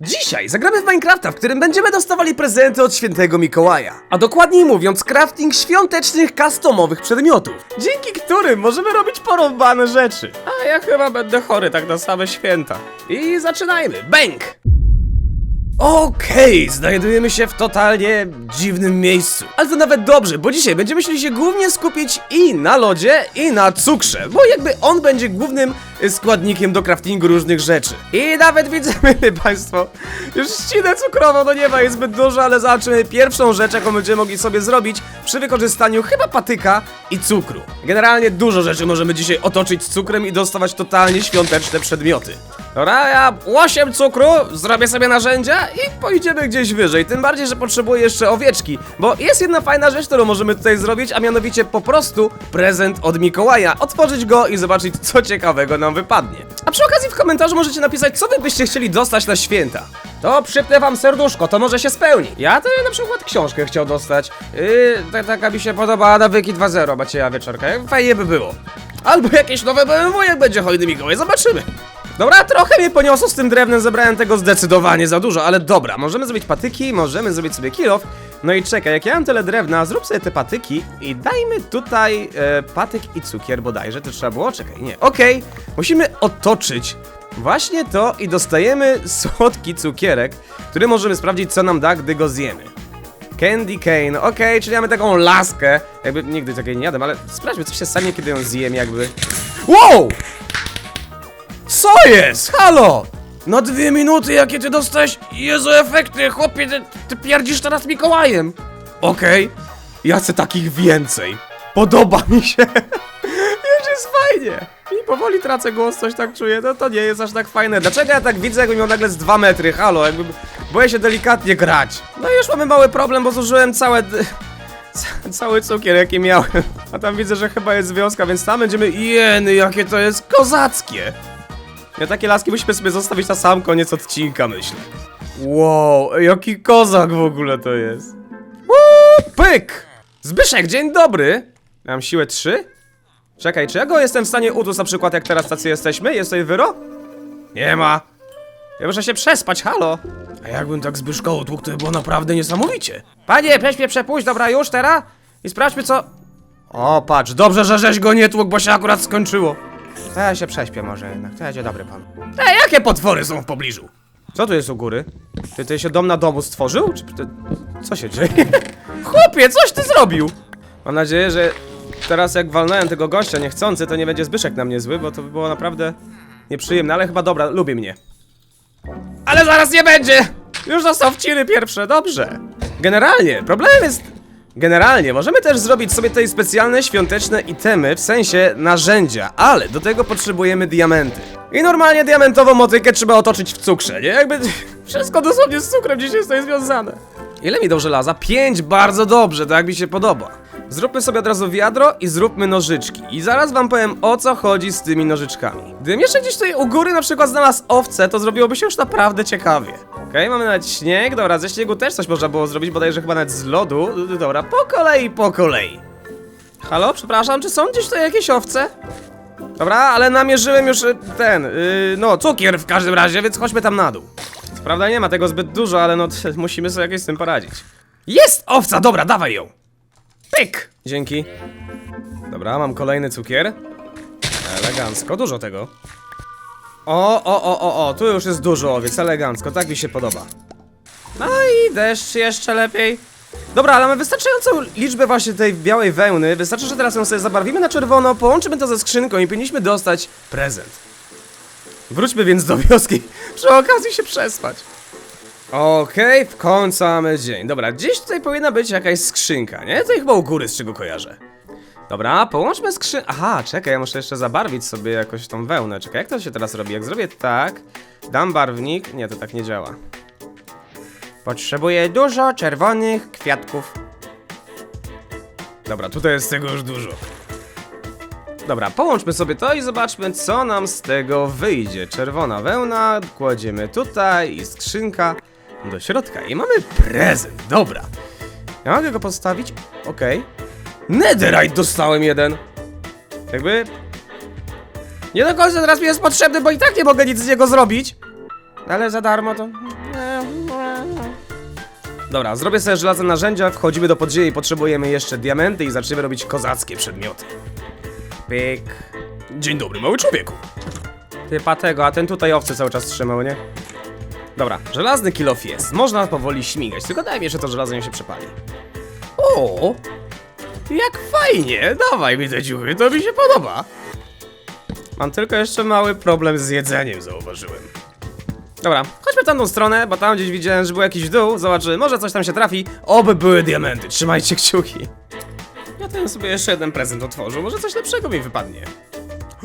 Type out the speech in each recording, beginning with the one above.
Dzisiaj zagramy w Minecrafta, w którym będziemy dostawali prezenty od świętego Mikołaja. A dokładniej mówiąc, crafting świątecznych, customowych przedmiotów. Dzięki którym możemy robić porąbane rzeczy. A ja chyba będę chory tak na same święta. I zaczynajmy. Bang! Okej, znajdujemy się w totalnie dziwnym miejscu. Ale to nawet dobrze, bo dzisiaj będziemy chcieli się głównie skupić i na lodzie, i na cukrze, bo jakby on będzie głównym składnikiem do craftingu różnych rzeczy. I nawet widzę, Państwo, już ścinę cukrową do nieba jest zbyt dużo, ale zobaczymy pierwszą rzecz, jaką będziemy mogli sobie zrobić przy wykorzystaniu chyba patyka i cukru. Generalnie dużo rzeczy możemy dzisiaj otoczyć cukrem i dostawać totalnie świąteczne przedmioty. Dobra, ja 8 cukru, zrobię sobie narzędzia i pójdziemy gdzieś wyżej. Tym bardziej, że potrzebuję jeszcze owieczki, bo jest jedna fajna rzecz, którą możemy tutaj zrobić, a mianowicie po prostu prezent od Mikołaja. Otworzyć go i zobaczyć, co ciekawego nam wypadnie. A przy okazji w komentarzu możecie napisać, co wy byście chcieli dostać na święta. To przypnę wam serduszko, to może się spełni. Ja to na przykład książkę chciał dostać. Yy, ta, taka mi się podobała na Wyki 2.0, macie ja wieczorkę. Fajnie by było. Albo jakieś nowe BMW, jak będzie hojny Mikołaj, zobaczymy. Dobra, trochę mnie poniosło z tym drewnem, zebrałem tego zdecydowanie za dużo, ale dobra, możemy zrobić patyki, możemy zrobić sobie kill off. No i czekaj, jak ja mam tyle drewna, zrób sobie te patyki i dajmy tutaj e, patyk i cukier bodajże, to trzeba było, czekaj, nie, okej, musimy otoczyć właśnie to i dostajemy słodki cukierek, który możemy sprawdzić, co nam da, gdy go zjemy. Candy cane, okej, czyli mamy taką laskę, jakby nigdy takiej nie jadłem, ale sprawdźmy, co się stanie, kiedy ją zjem, jakby... Wow! Co jest? Halo! Na dwie minuty, jakie ty dostałeś? Jezu, efekty, chłopie, ty, ty pierdzisz teraz Mikołajem. Okej, ja chcę takich więcej. Podoba mi się. Już jest fajnie. I powoli tracę głos, coś tak czuję, no to nie jest aż tak fajne. Dlaczego ja tak widzę, jakbym miał nagle z dwa metry? Halo, jakby boję się delikatnie grać. No i już mamy mały problem, bo zużyłem całe... Cały cukier, jaki miałem. A tam widzę, że chyba jest wioska, więc tam będziemy... Jeny, jakie to jest kozackie. Ja takie laski musimy sobie zostawić na sam koniec odcinka, myślę. Wow, jaki kozak w ogóle to jest. Woo, pyk! Zbyszek, dzień dobry! Mam siłę 3? Czekaj, czy ja go jestem w stanie udus na przykład jak teraz tacy jesteśmy? Jest tutaj wyro? Nie ma. Ja muszę się przespać, halo. A jakbym tak Zbyszka utłukł, to by było naprawdę niesamowicie. Panie, weź mnie przepuść, dobra, już teraz? I sprawdźmy co... O, patrz, dobrze, że żeś go nie tłukł, bo się akurat skończyło. To ja się prześpię może jednak, to będzie dobry pan. Ej, jakie potwory są w pobliżu? Co tu jest u góry? Ty, ty się dom na domu stworzył? Czy ty... Co się dzieje? Chłopie, coś ty zrobił! Mam nadzieję, że teraz jak walnąłem tego gościa niechcący, to nie będzie Zbyszek na mnie zły, bo to by było naprawdę nieprzyjemne, ale chyba dobra, lubi mnie. Ale zaraz nie będzie! Już został wciry pierwsze, dobrze. Generalnie, problemem jest... Generalnie, możemy też zrobić sobie tutaj specjalne świąteczne itemy, w sensie narzędzia, ale do tego potrzebujemy diamenty. I normalnie diamentową motykę trzeba otoczyć w cukrze, nie? Jakby wszystko dosłownie z cukrem dzisiaj jest związane. Ile mi do żelaza? Pięć, bardzo dobrze, tak mi się podoba. Zróbmy sobie od razu wiadro i zróbmy nożyczki. I zaraz wam powiem o co chodzi z tymi nożyczkami. Gdybym jeszcze gdzieś tutaj u góry na przykład znalazł owce, to zrobiłoby się już naprawdę ciekawie. Okej, mamy nawet śnieg, dobra, ze śniegu też coś można było zrobić, bodajże chyba nawet z lodu. Dobra, po kolei, po kolei. Halo, przepraszam, czy są gdzieś tutaj jakieś owce? Dobra, ale namierzyłem już y, ten, yy, no, cukier w każdym razie, więc chodźmy tam na dół. Prawda nie ma tego zbyt dużo, ale no, musimy sobie jakoś z tym poradzić. Jest owca, dobra, dawaj ją. Pyk! Dzięki. Dobra, mam kolejny cukier. Elegancko, dużo tego. O, o, o, o, o, tu już jest dużo owiec, elegancko, tak mi się podoba. No i deszcz jeszcze lepiej. Dobra, ale mamy wystarczającą liczbę właśnie tej białej wełny. Wystarczy, że teraz ją sobie zabarwimy na czerwono, połączymy to ze skrzynką i powinniśmy dostać prezent. Wróćmy więc do wioski, przy okazji się przespać. Okej, w końcu mamy dzień. Dobra, gdzieś tutaj powinna być jakaś skrzynka, nie? To chyba u góry, z czego kojarzę. Dobra, połączmy skrzyn... Aha, czekaj, ja muszę jeszcze zabarwić sobie jakoś tą wełnę. Czekaj, jak to się teraz robi? Jak zrobię tak, dam barwnik... Nie, to tak nie działa. Potrzebuję dużo czerwonych kwiatków. Dobra, tutaj jest tego już dużo. Dobra, połączmy sobie to i zobaczmy, co nam z tego wyjdzie. Czerwona wełna, kładziemy tutaj i skrzynka do środka. I mamy prezent, dobra. Ja mogę go postawić? Okej. Netherite dostałem jeden. Jakby... Nie do końca teraz mi jest potrzebny, bo i tak nie mogę nic z niego zrobić. Ale za darmo to... Dobra, zrobię sobie żelazne narzędzia, wchodzimy do podziemi, potrzebujemy jeszcze diamenty i zaczniemy robić kozackie przedmioty. Pyk. Dzień dobry, mały człowieku. Ty patego, a ten tutaj owce cały czas trzymał, nie? Dobra, żelazny kilof jest. Można powoli śmigać, tylko daj mi jeszcze to żelazo, niech się przepali. O! Jak fajnie! Dawaj mi te dziury, to mi się podoba. Mam tylko jeszcze mały problem z jedzeniem, zauważyłem. Dobra, chodźmy w tamtą stronę, bo tam gdzieś widziałem, że był jakiś dół. Zobaczymy, może coś tam się trafi. Oby były diamenty, trzymajcie kciuki. Ja ten sobie jeszcze jeden prezent otworzył, może coś lepszego mi wypadnie.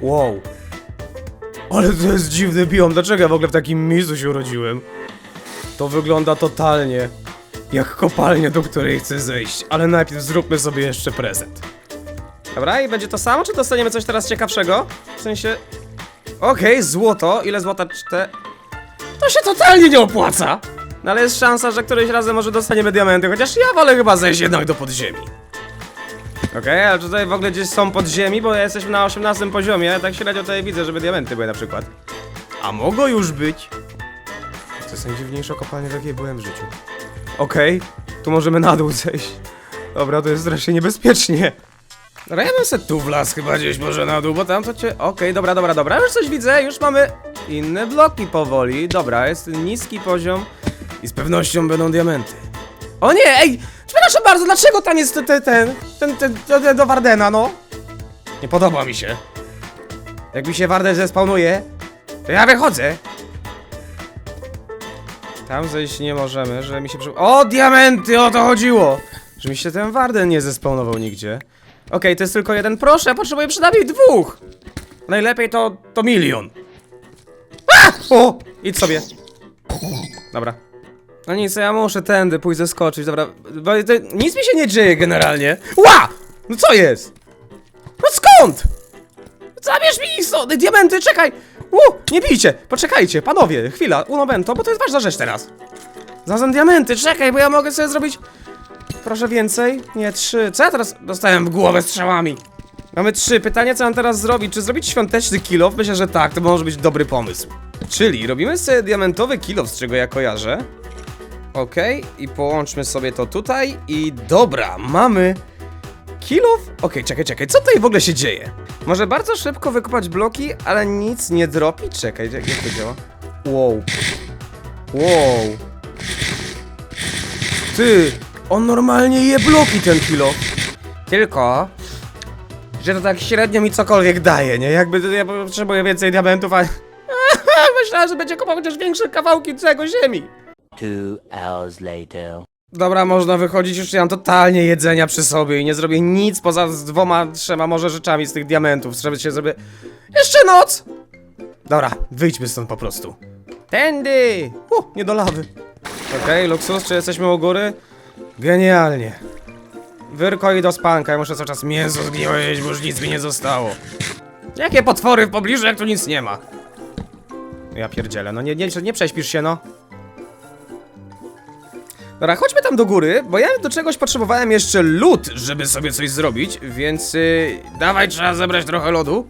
Wow. Ale to jest dziwny biom, dlaczego ja w ogóle w takim miejscu się urodziłem? To wygląda totalnie jak kopalnia, do której chcę zejść, ale najpierw zróbmy sobie jeszcze prezent. Dobra, i będzie to samo, czy dostaniemy coś teraz ciekawszego? W sensie... Okej, złoto, ile złota? Czte... To się totalnie nie opłaca! No ale jest szansa, że któryś razem może dostaniemy diamenty, chociaż ja wolę chyba zejść jednak do podziemi. Okej, ale tutaj w ogóle gdzieś są podziemi, bo jesteśmy na 18 poziomie, tak średnio tutaj widzę, żeby diamenty były na przykład. A mogą już być. To jest najdziwniejsza kopalnia, w jakiej byłem w życiu. Okej, tu możemy na dół zejść. Dobra, to jest strasznie niebezpiecznie. Dobra, ja bym se tu wlazł chyba gdzieś może na dół, bo tam to cię... Okej, dobra, dobra, dobra, już coś widzę, już mamy inne bloki powoli. Dobra, jest niski poziom i z pewnością będą diamenty. O nie, ej! Przepraszam bardzo, dlaczego tam jest ten, ten, ten, ten, ten, ten, do Wardena, no? Nie podoba mi się. Jak mi się Warden zespawnuje, to ja wychodzę. Tam zejść nie możemy, że mi się przy... O, diamenty, o to chodziło! Że mi się ten Warden nie zespawnował nigdzie. Okej, to jest tylko jeden, proszę, ja potrzebuję przynajmniej dwóch! Najlepiej to, to milion. A! O! Idź sobie. Dobra. No nic, ja muszę tędy pójść zeskoczyć, dobra. Bo to, nic mi się nie dzieje generalnie. Ła! No co jest? No skąd? Zabierz mi so, diamenty, czekaj! U, nie bijcie, poczekajcie, panowie, chwila, un momento, bo to jest ważna rzecz teraz. Znalazłem diamenty, czekaj, bo ja mogę sobie zrobić... Proszę więcej? Nie, trzy. Co ja teraz dostałem w głowę strzałami? Mamy trzy. Pytanie, co mam teraz zrobić? Czy zrobić świąteczny kilof? Myślę, że tak, to może być dobry pomysł. Czyli robimy sobie diamentowy kilof, z czego ja kojarzę. Okej, i połączmy sobie to tutaj i dobra, mamy kilof. Okej, czekaj, czekaj, co tutaj w ogóle się dzieje? Może bardzo szybko wykopać bloki, ale nic nie dropi? Czekaj, jak, to działa? Wow. Wow. Ty, on normalnie je bloki ten kilof. Tylko, że to tak średnio mi cokolwiek daje, nie? Jakby ja potrzebuję więcej diamentów, a... Myślałem, że będzie kopał chociaż większe kawałki całego ziemi. Two hours later. Dobra, można wychodzić, już nie mam totalnie jedzenia przy sobie i nie zrobię nic poza z dwoma, trzema może rzeczami z tych diamentów. Trzeba się zrobię... Jeszcze noc! Dobra, wyjdźmy stąd po prostu. Tędy! U, nie do lawy. Okej, luksus, czy jesteśmy u góry? Genialnie. Wyrko i do spanka, ja muszę cały czas mięso zgniłe jeść, bo już nic mi nie zostało. Jakie potwory w pobliżu, jak tu nic nie ma? Ja pierdzielę, no nie, nie, nie prześpisz się, no. Dobra, chodźmy tam do góry, bo ja do czegoś potrzebowałem jeszcze lód, żeby sobie coś zrobić, więc yy, dawaj, trzeba zebrać trochę lodu.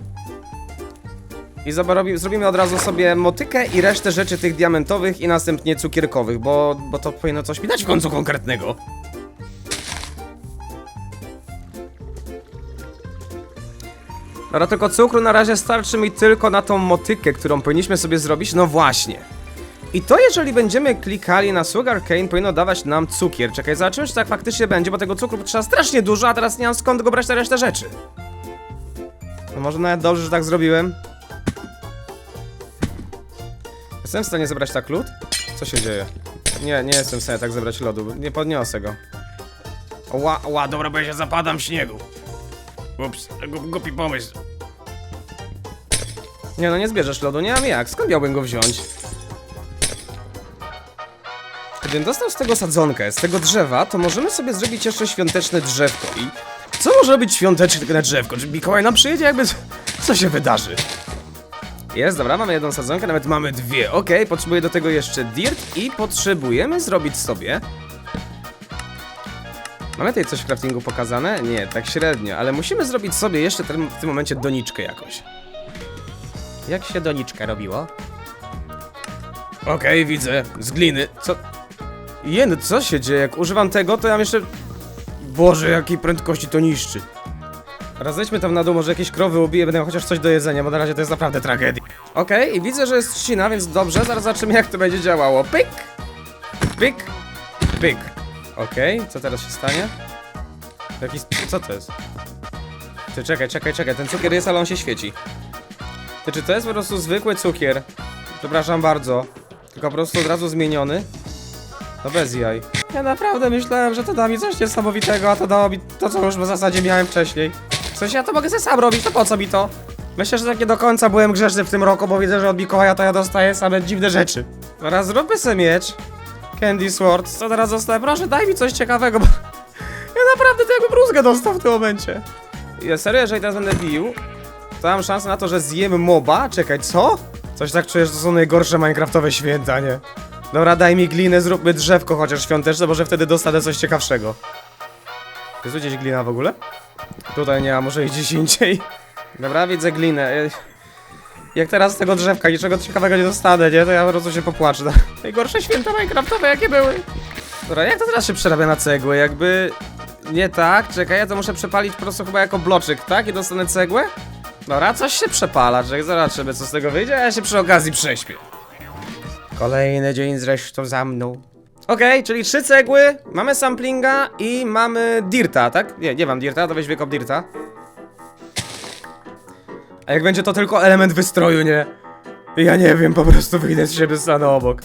I zrobimy od razu sobie motykę i resztę rzeczy tych diamentowych i następnie cukierkowych, bo, bo to powinno coś mi dać w końcu konkretnego. Dobra, tylko cukru na razie starczy mi tylko na tą motykę, którą powinniśmy sobie zrobić, no właśnie. I to jeżeli będziemy klikali na Sugar Cane, powinno dawać nam cukier. Czekaj, zobaczymy, czy tak faktycznie będzie, bo tego cukru trzeba strasznie dużo, a teraz nie mam skąd go brać na resztę rzeczy. No może nawet dobrze, że tak zrobiłem. Jestem w stanie zebrać tak lód? Co się dzieje? Nie, nie jestem w stanie tak zebrać lodu, nie podniosę go. Ła, ła, dobra, bo ja się zapadam w śniegu. Ups, głupi pomysł. Nie no, nie zbierzesz lodu, nie mam jak, skąd miałbym go wziąć? Gdybym dostał z tego sadzonkę, z tego drzewa, to możemy sobie zrobić jeszcze świąteczne drzewko i... Co może być świąteczne drzewko? Czy Mikołaj nam przyjedzie jakby... Co się wydarzy? Jest, dobra, mamy jedną sadzonkę, nawet mamy dwie. Okej, potrzebuję do tego jeszcze dirt i potrzebujemy zrobić sobie... Mamy tutaj coś w craftingu pokazane? Nie, tak średnio, ale musimy zrobić sobie jeszcze ten, w tym momencie doniczkę jakoś. Jak się doniczkę robiło? Okej, widzę. Z gliny. Co? Jen, co się dzieje? Jak używam tego, to ja jeszcze... Boże, jakiej prędkości to niszczy. Raz zejdźmy tam na dół, może jakieś krowy ubiję, będę miał chociaż coś do jedzenia, bo na razie to jest naprawdę tragedia. Okej, i widzę, że jest trzcina, więc dobrze, zaraz zobaczymy jak to będzie działało. Pyk! Pyk! Pyk! Okej, co teraz się stanie? Jakiś... co to jest? Ty, czekaj, czekaj, czekaj, ten cukier jest, ale on się świeci. Ty, czy to jest po prostu zwykły cukier? Przepraszam bardzo. Tylko po prostu od razu zmieniony? No bez jaj. Ja naprawdę myślałem, że to da mi coś niesamowitego, a to dało mi to, co już w zasadzie miałem wcześniej. W sensie ja to mogę sobie sam robić, to po co mi to? Myślę, że tak nie do końca byłem grzeczny w tym roku, bo widzę, że od Mikołaja to ja dostaję same dziwne rzeczy. Teraz zróbmy sobie miecz. Candy Sword, co teraz zostaje? Proszę, daj mi coś ciekawego, bo... Ja naprawdę to jakby bruzgę dostał w tym momencie. Ja serio, jeżeli teraz będę bił, to mam szansę na to, że zjem moba? Czekaj, co? Coś tak czuję, że to są najgorsze minecraftowe święta, nie? Dobra, daj mi glinę, zróbmy drzewko chociaż świąteczne, może wtedy dostanę coś ciekawszego. Jest tu gdzieś glina w ogóle? Tutaj nie ma, może gdzieś indziej. Dobra, widzę glinę. Ej, Jak teraz z tego drzewka niczego ciekawego nie dostanę, nie? To ja po prostu się popłaczę. Najgorsze święta minecraftowe jakie były. Dobra, jak to teraz się przerabia na cegłę? Jakby... Nie tak, czekaj, ja to muszę przepalić po prostu chyba jako bloczyk, tak? I dostanę cegłę? Dobra, coś się przepala, czekaj, zobaczymy co z tego wyjdzie, a ja się przy okazji prześpię. Kolejny dzień zresztą za mną. Okej, czyli trzy cegły, mamy samplinga i mamy dirta, tak? Nie, nie mam dirta, to weź wykop dirta. A jak będzie to tylko element wystroju, nie? Ja nie wiem, po prostu wyjdę z siebie stanę obok.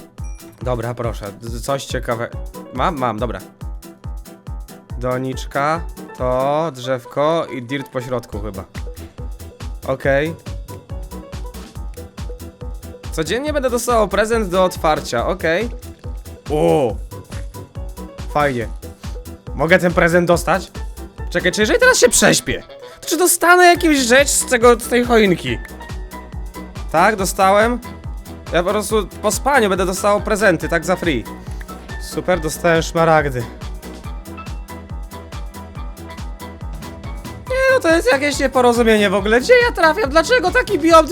Dobra, proszę, coś ciekawe. Mam, mam, dobra. Doniczka, to drzewko i dirt po środku chyba. Okej. Codziennie będę dostawał prezent do otwarcia, okej. O! Fajnie. Mogę ten prezent dostać? Czekaj, czy jeżeli teraz się prześpię, to czy dostanę jakąś rzecz z tego, z tej choinki? Tak, dostałem. Ja po prostu po spaniu będę dostawał prezenty, tak za free. Super, dostałem szmaragdy. Nie no, to jest jakieś nieporozumienie w ogóle. Gdzie ja trafiam? Dlaczego taki biom?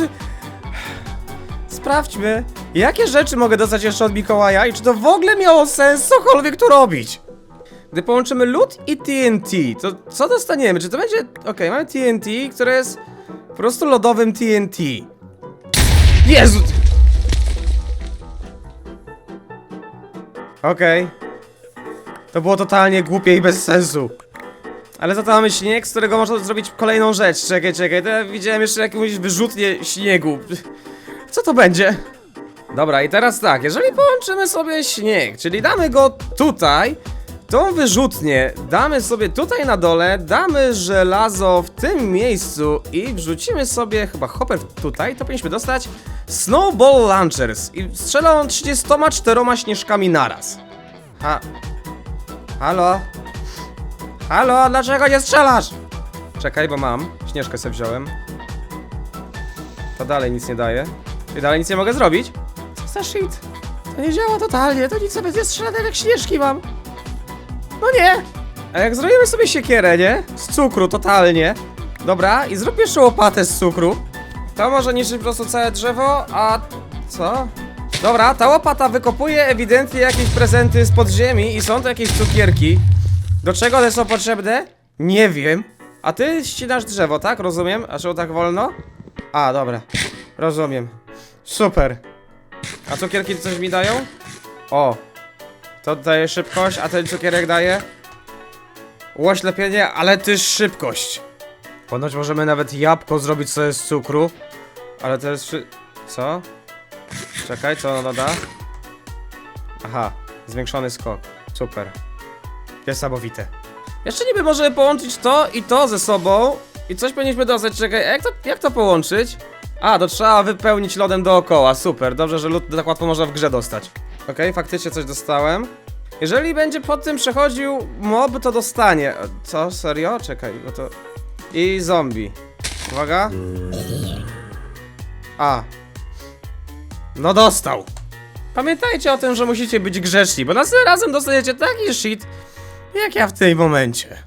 Sprawdźmy, jakie rzeczy mogę dostać jeszcze od Mikołaja i czy to w ogóle miało sens cokolwiek tu robić. Gdy połączymy lód i TNT, to co dostaniemy? Czy to będzie... Okej, mamy TNT, które jest po prostu lodowym TNT. Jezu! Okej. To było totalnie głupie i bez sensu. Ale za to mamy śnieg, z którego można zrobić kolejną rzecz. Czekaj, czekaj, to ja widziałem jeszcze jakąś wyrzutnię śniegu. Co to będzie? Dobra, i teraz tak, jeżeli połączymy sobie śnieg, czyli damy go tutaj, tą wyrzutnię damy sobie tutaj na dole, damy żelazo w tym miejscu i wrzucimy sobie chyba hopper tutaj, to powinniśmy dostać Snowball Launchers i strzela on 34 śnieżkami naraz. Ha... Halo? Halo, dlaczego nie strzelasz? Czekaj, bo mam. Śnieżkę sobie wziąłem. To dalej nic nie daje. I dalej nic nie mogę zrobić? Co za shit? To nie działa totalnie, to nic sobie nie strzela, tak jak śnieżki mam. No nie! A jak zrobimy sobie siekierę, nie? Z cukru, totalnie. Dobra, i zrób jeszcze łopatę z cukru. To może niszczyć po prostu całe drzewo, a... Co? Dobra, ta łopata wykopuje ewidentnie jakieś prezenty z podziemi i są to jakieś cukierki. Do czego one są potrzebne? Nie wiem. A ty ścinasz drzewo, tak? Rozumiem? A czemu tak wolno? A, dobra. Rozumiem. Super. A cukierki coś mi dają? O. To daje szybkość, a ten cukierek daje? Łoślepienie, ale też szybkość. Ponoć możemy nawet jabłko zrobić sobie z cukru. Ale to jest... Co? Czekaj, co ono da? Aha, zwiększony skok. Super. Niesamowite. Jeszcze niby możemy połączyć to i to ze sobą i coś powinniśmy dostać. Czekaj, jak to, jak to połączyć? A, to trzeba wypełnić lodem dookoła. Super, dobrze, że lód tak łatwo można w grze dostać. Okej, faktycznie coś dostałem. Jeżeli będzie pod tym przechodził mob, to dostanie. Co? Serio? Czekaj, bo to... I zombie. Uwaga. A. No dostał. Pamiętajcie o tym, że musicie być grzeczni, bo następnym razem dostaniecie taki shit, jak ja w tym momencie.